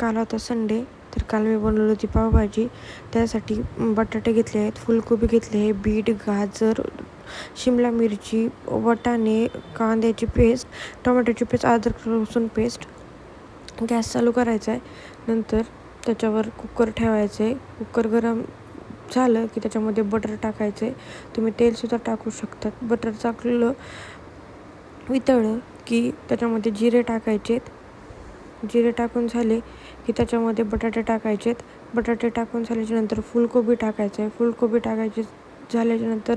काल होता संडे तर काल मी बनवली होती पावभाजी. त्यासाठी बटाटे घेतले आहेत फुलकोबी घेतले आहे बीट गाजर शिमला मिरची वटाणे कांद्याची पेस्ट टोमॅटोची पेस्ट अद्रक लसूण पेस्ट. गॅस चालू करायचा आहे. नंतर त्याच्यावर कुकर ठेवायचं आहे. कुकर गरम झालं की त्याच्यामध्ये बटर टाकायचं आहे. तुम्ही तेलसुद्धा टाकू शकतात बटर चाकलं वितळलं की त्याच्यामध्ये जिरे टाकायचे जिरे टाकून झाले की त्याच्यामध्ये बटाटे टाकायचेत. बटाटे टाकून झाल्याच्यानंतर फुलकोबी टाकायचं. आहे फुलकोबी टाकायची झाल्याच्यानंतर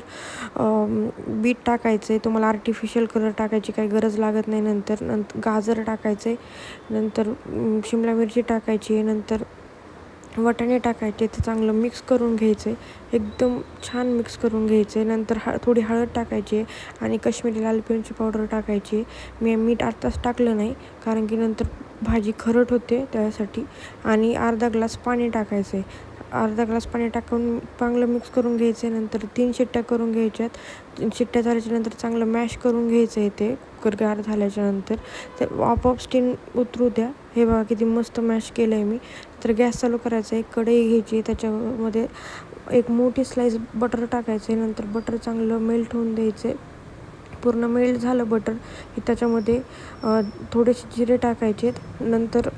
बीट टाकायचं. आहे तुम्हाला आर्टिफिशियल कलर टाकायची काही गरज लागत नाही. नंतर नंतर गाजर टाकायचं. आहे नंतर शिमला मिरची टाकायची. आहे नंतर वाटाणे टाकायचे ते चांगलं मिक्स करून घ्यायचं. आहे एकदम छान मिक्स करून घ्यायचे. नंतर हळ थोडी हळद टाकायची आणि कश्मीरी लाल मिरची पावडर टाकायची. मी मीठ आत्ताच टाकलं नाही कारण की नंतर भाजी खरट होते त्यासाठी. आणि अर्धा ग्लास पाणी टाकायचं. आहे अर्धा ग्लास पाणी टाकून चांगलं मिक्स करून घ्यायचे. नंतर तीन शिट्ट्या करून घ्यायच्यात. शिट्ट्या झाल्याच्यानंतर चांगलं मॅश करून घ्यायचं आहे ते कुकर गार झाल्याच्यानंतर तर आपोआप स्टीम उतरू द्या. हे बघा किती मस्त मॅश केलं आहे मी. तर गॅस चालू करायचा आहे कढई घ्यायची त्याच्यामध्ये एक मोठी स्लाईस बटर टाकायचे नंतर बटर चांगलं मेल्ट होऊन द्यायचे. पूर्ण मेल्ट झालं बटर की त्याच्यामध्ये थोडेसे जिरे टाकायचे नंतर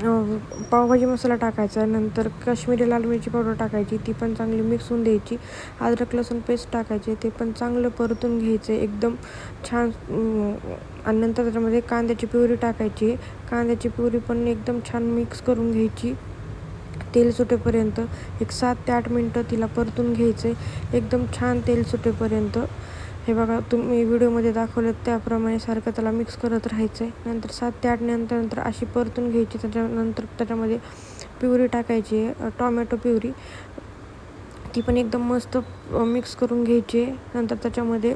पावभाजी मसाला टाकायचा नंतर काश्मीरी लाल मिरची पावडर टाकायची ती पण चांगली मिक्स होऊन द्यायची. अद्रक लसूण पेस्ट टाकायचे ते पण चांगलं परतून घ्यायचं एकदम छान आणि नंतर त्याच्यामध्ये कांद्याची प्युरी टाकायची. कांद्याची प्युरी पण एकदम छान मिक्स करून घ्यायची. तेल सुटेपर्यंत एक सात ते आठ मिनटं तिला परतून घ्यायचं. एकदम छान तेल सुटेपर्यंत. हे बघा तुम्ही व्हिडिओमध्ये दाखवलं त्याप्रमाणे सारखं त्याला मिक्स करत राहायचं आहे नंतर सात ते आठ नंतर नंतर अशी परतून घ्यायची त्याच्यानंतर त्याच्यामध्ये प्युरी टाकायची आहे टॉमॅटो प्युरी. ती पण एकदम मस्त मिक्स करून घ्यायची. आहे नंतर त्याच्यामध्ये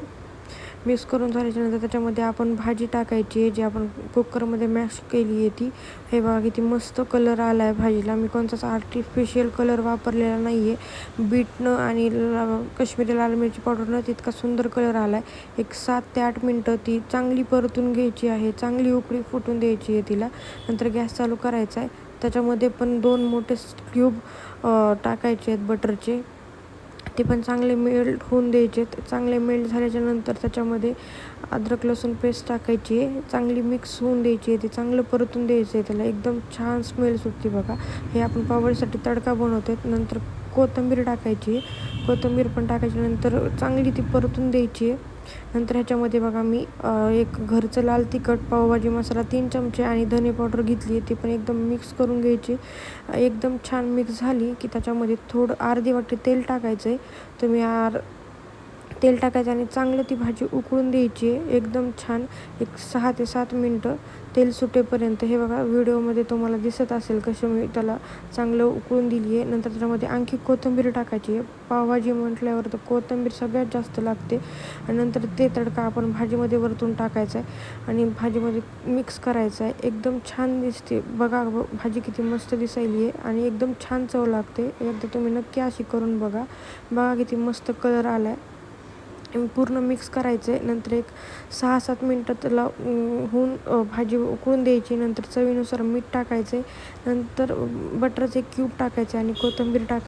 मिक्स करून झाल्याच्यानंतर त्याच्यामध्ये आपण भाजी टाकायची आहे जी आपण कुकरमध्ये मॅश केली आहे ती. हे बघा किती मस्त कलर आला आहे भाजीला. मी कोणताच आर्टिफिशियल कलर वापरलेला नाही आहे बीटनं आणि कश्मीरी लाल मिरची पावडरनं तितका सुंदर कलर आला आहे एक सात ते आठ मिनटं ती चांगली परतून घ्यायची आहे. चांगली उकळी फुटून द्यायची आहे तिला. नंतर गॅस चालू करायचा आहे त्याच्यामध्ये पण दोन मोठे क्यूब टाकायचे आहेत बटरचे ते पण चांगले मेल्ट होऊन द्यायचे. चांगले मेल्ट झाल्याच्यानंतर त्याच्यामध्ये अद्रक लसूण पेस्ट टाकायची. आहे चांगली मिक्स होऊन द्यायची. आहे ते चांगलं परतून द्यायचं आहे त्याला. एकदम छान स्मेल सुटते बघा. हे आपण पावडीसाठी तडका बनवतो नंतर कोथिंबीर टाकायची. कोथिंबीर पण टाकायची. नंतर चांगली ती परतून द्यायची. आहे नंतर ह्याच्यामध्ये बघा मी एक घरचं लाल तिखट पावभाजी मसाला तीन चमचे आणि धने पावडर घेतली ती पण एकदम मिक्स करून घ्यायची. एकदम छान मिक्स झाली की त्याच्यामध्ये थोडं अर्धी वाटी तेल टाकायचं आहे तुम्ही आर तेल टाकायचं आणि चांगलं ती भाजी उकळून द्यायची. आहे एकदम छान एक सहा ते सात मिनटं. तेल सुटेपर्यंत हे बघा व्हिडिओमध्ये तुम्हाला दिसत असेल कसं मी त्याला चांगलं उकळून दिली आहे. नंतर त्याच्यामध्ये आणखी कोथिंबीर टाकायची आहे. पावभाजी म्हटल्यावर तर कोथिंबीर सगळ्यात जास्त लागते. आणि नंतर ते तडका आपण भाजीमध्ये वरतून टाकायचा आहे आणि भाजीमध्ये मिक्स करायचं आहे. एकदम छान दिसते. बघा भाजी किती मस्त दिसायली आहे आणि एकदम छान चव लागते. एकदा तुम्ही नक्की अशी करून बघा. बघा किती मस्त कलर आला आहे पूर्ण मिक्स करायचं आहे नंतर एक सहा सात मिनटं त्याला होऊन भाजी उकळून द्यायची. नंतर चवीनुसार मीठ टाकायचं आहे नंतर बटरचे क्यूब टाकायचे आणि कोथिंबीर टाकायची.